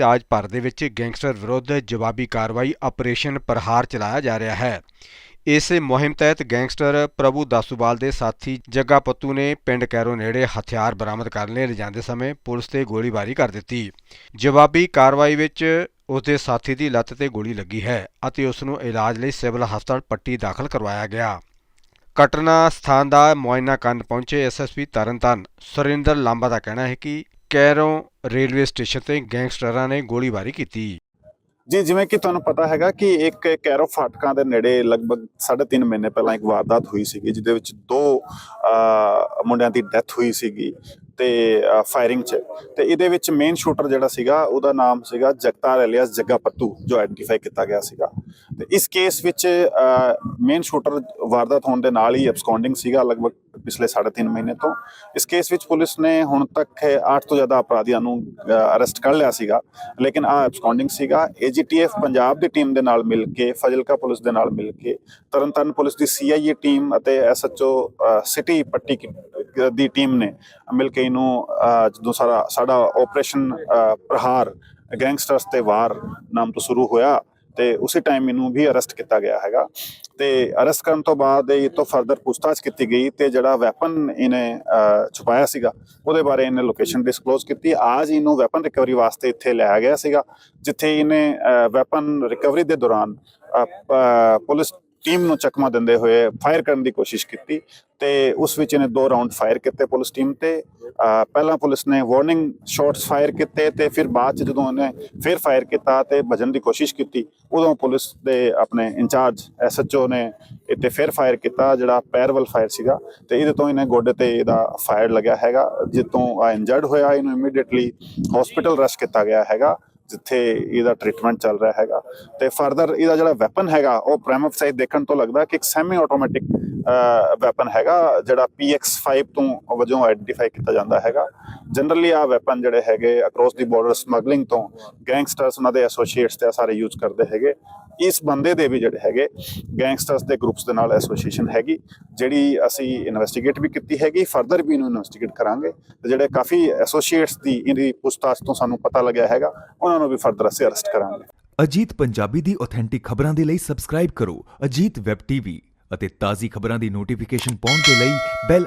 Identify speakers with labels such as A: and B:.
A: ਰਾਜ ਭਰ ਦੇ ਵਿੱਚ ਗੈਂਗਸਟਰ ਵਿਰੁੱਧ ਜਵਾਬੀ ਕਾਰਵਾਈ ਆਪਰੇਸ਼ਨ ਪ੍ਰਹਾਰ ਚਲਾਇਆ ਜਾ ਰਿਹਾ ਹੈ। ਇਸ ਮੁਹਿੰਮ ਤਹਿਤ ਗੈਂਗਸਟਰ ਪ੍ਰਭੂ ਦਾਸੂਵਾਲ ਦੇ ਸਾਥੀ ਜੱਗਾ ਪੱਤੂ ਨੇ ਪਿੰਡ ਕੈਰੋ ਨੇੜੇ ਹਥਿਆਰ ਬਰਾਮਦ ਕਰਨ ਲਈ ਲਿਜਾਂਦੇ ਸਮੇਂ ਪੁਲਿਸ ਤੇ ਗੋਲੀਬਾਰੀ ਕਰ ਦਿੱਤੀ। ਜਵਾਬੀ ਕਾਰਵਾਈ ਵਿੱਚ ਉਸ ਦੇ ਸਾਥੀ ਦੀ ਲੱਤ ਤੇ ਗੋਲੀ ਲੱਗੀ ਹੈ ਅਤੇ ਉਸ ਨੂੰ ਇਲਾਜ ਲਈ ਸਿਵਲ ਹਸਪਤਾਲ ਪੱਟੀ ਦਾਖਲ ਕਰਵਾਇਆ ਗਿਆ। ਘਟਨਾ ਸਥਾਨ ਦਾ ਮੁਆਇਨਾ ਕਰਨ ਪਹੁੰਚੇ ਐਸਐਸਪੀ ਤਰਨਤਾਰਨ। ਸੁਰਿੰਦਰ ਲਾਂਬਾ ਦਾ ਕਹਿਣਾ ਹੈ ਕਿ ਕੈਰੋ ਰੇਲਵੇ ਸਟੇਸ਼ਨ ਤੇ ਗੈਂਗਸਟਰਾਂ ਨੇ ਗੋਲੀਬਾਰੀ ਕੀਤੀ।
B: ਜੀ ਜਿਵੇਂ ਕਿ ਤੁਹਾਨੂੰ ਪਤਾ ਹੈਗਾ ਕਿ ਇੱਕ ਕੈਰੋ ਫਾਟਕਾਂ ਦੇ ਨੇੜੇ ਲਗਭਗ 3.5 ਮਹੀਨੇ ਪਹਿਲਾਂ ਇੱਕ ਵਾਰਦਾਤ ਹੋਈ ਸੀਗੀ ਜਿਹਦੇ ਵਿੱਚ ਦੋ ਅਹ, ਮੁੰਡਿਆਂ ਦੀ ਡੈਥ ਹੋਈ ਸੀਗੀ। ਤੇ ਫਾਇਰਿੰਗ 'ਚ। ਤੇ ਇਹਦੇ ਵਿੱਚ ਮੇਨ ਸ਼ੂਟਰ ਜਿਹੜਾ ਸੀਗਾ, ਉਹਦਾ ਨਾਮ ਸੀਗਾ ਜਗਤਾਰ ਐਲੀਅਸ ਜੱਗਾ ਪੱਤੂ ਜੋ ਆਈਡੈਂਟੀਫਾਈ ਕੀਤਾ ਗਿਆ ਸੀਗਾ। ਤੇ ਇਸ ਕੇਸ ਵਿੱਚ ਮੇਨ ਸ਼ੂਟਰ ਵਾਰਦਾਤ ਹੋਣ ਦੇ ਨਾਲ ਹੀ ਐਬਸਕੌਂਡਿੰਗ ਸੀਗਾ ਲਗਭਗ ਪਿਛਲੇ 3.5 ਮਹੀਨੇ ਤੋਂ। ਇਸ ਕੇਸ ਵਿੱਚ ਪੁਲਿਸ ਨੇ ਹੁਣ ਤੱਕ 8 ਤੋਂ ਜ਼ਿਆਦਾ ਅਪਰਾਧੀਆਂ ਨੂੰ ਅਰੈਸਟ ਕਰ ਲਿਆ ਸੀਗਾ। ਲੇਕਿਨ ਆ ਐਬਸਕੌਂਡਿੰਗ ਸੀਗਾ। ਏਜੀਟੀਐਫ ਪੰਜਾਬ ਦੀ ਟੀਮ ਦੇ ਨਾਲ ਮਿਲ ਕੇ, ਫਜ਼ਿਲਕਾ ਪੁਲਿਸ ਦੇ ਨਾਲ ਮਿਲ ਕੇ, ਤਰਨਤਾਰਨ ਪੁਲਿਸ ਦੀ ਸੀਆਈਏ ਟੀਮ ਅਤੇ ਐਸਐਚਓ ਸਿਟੀ ਪੱਟੀ ਦੀ ਟੀਮ ਨੇ ਮਿਲ ਕੇ ਇਹਨੂੰ ਜਦੋਂ ਸਾਰਾ ਸਾਡਾ ਆਪਰੇਸ਼ਨ ਪ੍ਰਹਾਰ, ਗੈਂਗਸਟਰਸ ਤੇ ਵਾਰ ਨਾਮ ਤੋਂ ਸ਼ੁਰੂ ਹੋਇਆ ਤੇ ਉਸੇ ਟਾਈਮ ਇਹਨੂੰ ਵੀ ਅਰੈਸਟ ਕੀਤਾ ਗਿਆ ਹੈਗਾ। ਤੇ ਅਰੈਸਟ ਕਰਨ ਤੋਂ ਬਾਅਦ ਇਹ ਤੋਂ ਫਰਦਰ ਪੁੱਛਤਾਛ ਕੀਤੀ ਗਈ ਤੇ ਜਿਹੜਾ ਵੈਪਨ ਇਹਨੇ ਛੁਪਾਇਆ ਸੀਗਾ, ਉਹਦੇ ਬਾਰੇ ਇਹਨੇ ਲੋਕੇਸ਼ਨ ਡਿਸਕਲੋਜ਼ ਕੀਤੀ। ਅੱਜ ਇਹਨੂੰ ਵੈਪਨ ਰਿਕਵਰੀ ਵਾਸਤੇ ਇੱਥੇ ਲਿਆ ਗਿਆ ਸੀਗਾ, ਜਿੱਥੇ ਇਹਨੇ ਵੈਪਨ ਰਿਕਵਰੀ ਦੇ ਦੌਰਾਨ ਪੁਲਿਸ ਟੀਮ ਨੂੰ ਚਕਮਾ ਦਿੰਦੇ ਹੋਏ ਫਾਇਰ ਕਰਨ ਦੀ ਕੋਸ਼ਿਸ਼ ਕੀਤੀ ਤੇ ਉਸ ਵਿੱਚ ਇਹਨੇ ਦੋ ਰਾਉਂਡ ਫਾਇਰ ਕੀਤੇ ਪੁਲਿਸ ਟੀਮ ਤੇ। ਪਹਿਲਾਂ ਪੁਲਿਸ ਨੇ ਵਾਰਨਿੰਗ ਸ਼ਾਟਸ ਫਾਇਰ ਕੀਤੇ ਤੇ ਫਿਰ ਬਾਅਦ ਚ ਜਦੋਂ ਉਹਨੇ ਫਿਰ ਫਾਇਰ ਕੀਤਾ ਤੇ ਭਜਨ ਦੀ ਕੋਸ਼ਿਸ਼ ਕੀਤੀ, ਉਦੋਂ ਪੁਲਿਸ ਦੇ ਆਪਣੇ ਇੰਚਾਰਜ ਐਸਐਚਓ ਨੇ ਇੱਥੇ ਫਿਰ ਫਾਇਰ ਕੀਤਾ, ਜਿਹੜਾ ਪੈਰਵਲ ਫਾਇਰ ਸੀਗਾ ਤੇ ਇਹਦੇ ਤੋਂ ਇਹਨੇ ਗੋਡੇ ਤੇ ਇਹਦਾ ਫਾਇਰ ਲੱਗਿਆ ਹੈਗਾ ਜਿੱਤੋਂ ਆ ਇੰਜਰਡ ਹੋਇਆ, ਇਹਨੂੰ ਇਮੀਡੀਏਟਲੀ ਹਸਪੀਟਲ ਰਸ਼ ਕੀਤਾ ਗਿਆ ਹੈਗਾ। ਜਿੱਥੇ ਇਹਦਾ ਟ੍ਰੀਟਮੈਂਟ ਚੱਲ ਰਿਹਾ ਹੈਗਾ। ਤੇ ਫਰਦਰ ਇਹਦਾ ਜਿਹੜਾ ਵੈਪਨ ਹੈਗਾ, ਉਹ ਪ੍ਰਾਈਮਫਸਾਈਡ ਦੇਖਣ ਤੋਂ ਲੱਗਦਾ ਕਿ ਇੱਕ ਸੈਮੀ ਆਟੋਮੈਟਿਕ ਵੈਪਨ ਹੈਗਾ, ਜਿਹੜਾ PX5 ਤੋਂ ਵਜੋਂ ਆਇਡੈਂਟੀਫਾਈ ਕੀਤਾ ਜਾਂਦਾ ਹੈਗਾ। ਜਨਰਲੀ ਆ ਵੈਪਨ ਜਿਹੜੇ ਹੈਗੇ ਅਕ੍ਰੋਸ ਦੀ ਬਾਰਡਰ ਸਮਗਲਿੰਗ ਤੋਂ ਗੈਂਗਸਟਰਸ ਉਹਨਾਂ ਦੇ ਐਸੋਸੀਏਟਸ ਤੇ ਸਾਰੇ ਯੂਜ਼ ਕਰਦੇ ਹੈਗੇ। ਇਸ ਬੰਦੇ ਦੇ ਵੀ ਜਿਹੜੇ ਹੈਗੇ ਗੈਂਗਸਟਰਸ ਦੇ ਗਰੁੱਪਸ ਦੇ ਨਾਲ ਐਸੋਸੀਏਸ਼ਨ ਹੈਗੀ, ਜਿਹੜੀ ਅਸੀਂ ਇਨਵੈਸਟੀਗੇਟ ਵੀ ਕੀਤੀ ਹੈਗੀ ਫਰਦਰ ਵੀ ਇਹਨੂੰ ਇਨਵੈਸਟੀਗੇਟ ਕਰਾਂਗੇ। ਤੇ ਜਿਹੜੇ ਕਾਫੀ ਐਸੋਸੀਏਟਸ ਦੀ ਇਹਦੀ ਪੁੱਛਤਾਛ ਤੋਂ ਸਾਨੂੰ ਪਤਾ ਲੱਗਿਆ ਹੈਗਾ, ਉਹਨਾਂ ਨੂੰ ਵੀ ਫਰਦਰ ਅਸੀਂ ਅਰੈਸਟ ਕਰਾਂਗੇ।
C: ਅਜੀਤ ਪੰਜਾਬੀ ਦੀ ਆਥੈਂਟਿਕ ਖਬਰਾਂ ਦੇ ਲਈ ਸਬਸਕ੍ਰਾਈਬ ਕਰੋ ਅਜੀਤ ਵੈਬ ਟੀਵੀ ਅਤੇ ਤਾਜ਼ੀ ਖਬਰਾਂ ਦੀ ਨੋਟੀਫਿਕੇਸ਼ਨ ਪਾਉਣ ਦੇ ਲਈ ਬੈਲ